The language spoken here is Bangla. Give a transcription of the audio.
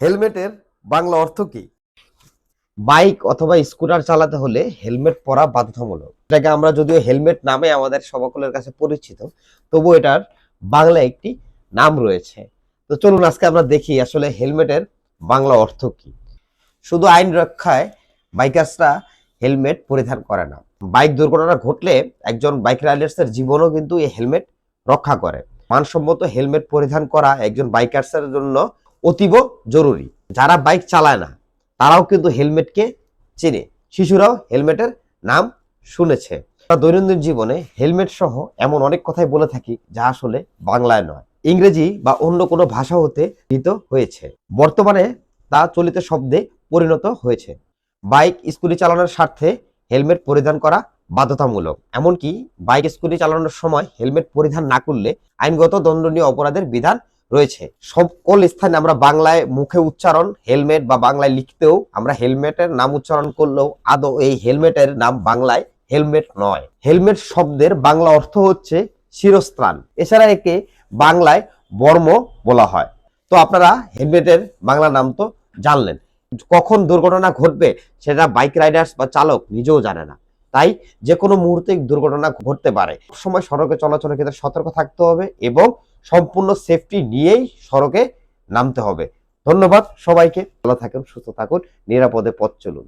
হেলমেটের বাংলা অর্থ কি? বাইক অথবা স্কুটার চালাতে হলে হেলমেট পরা বাধ্যতামূলক। এটাকে আমরা যদিও হেলমেট নামে আমাদের সকলের কাছে পরিচিত তবু এটার বাংলা একটি নাম রয়েছে। তো চলুন আজকে আমরা দেখি আসলে হেলমেটের বাংলা অর্থ কি। শুধু আইন রক্ষায় বাইকার্সরা হেলমেট পরিধান করে না। বাইক দুর্ঘটনা ঘটলে একজন বাইক রাইডার্সের জীবনও কিন্তু এই হেলমেট রক্ষা করে। মানসম্মত হেলমেট পরিধান করা একজন বাইকার্সের জন্য অতীব জরুরি। যারা বাইক চালায় না, তারাও কিন্তু হেলমেটকে চেনে। শিশুরাও হেলমেটের নাম শুনেছে। আমরা দৈনন্দিন জীবনে হেলমেট সহ এমন অনেক কথাই বলে থাকি যা আসলে বাংলায় নয়। ইংরেজি বা অন্য কোনো ভাষা হতে গৃহীত হয়েছে। বর্তমানে তা চলিত শব্দে পরিণত হয়েছে। বাইক স্কুটি চালানোর স্বার্থে হেলমেট পরিধান করা বাধ্যতামূলক। এমনকি বাইক স্কুটি চালানোর সময় হেলমেট পরিধান না করলে আইনগত দণ্ডনীয় অপরাধের বিধান রয়েছে। সকল স্থানে আমরা বাংলায় মুখে উচ্চারণ, হেলমেট বা বাংলায় লিখতেও আমরা হেলমেটের নাম উচ্চারণ করলেও আদৌ এই হেলমেটের নাম বাংলায় হেলমেট নয়। হেলমেট শব্দের বাংলা অর্থ হচ্ছে শিরস্ত্রাণ। এছাড়া একে বাংলায় বর্ম বলা হয়। তো আপনারা হেলমেটের বাংলা নাম তো জানলেন। কখন দুর্ঘটনা ঘটবে সেটা বাইক রাইডার্স বা চালক নিজেও জানে না। তাই যে কোনো মুহূর্তে দুর্ঘটনা ঘটতে পারে। সময় সড়কে চলাচলের ক্ষেত্রে সতর্ক থাকতে হবে এবং সম্পূর্ণ সেফটি নিয়েই সড়কে নামতে হবে। ধন্যবাদ সবাইকে। ভালো থাকুন, সুস্থ থাকুন, নিরাপদে পথ চলুন।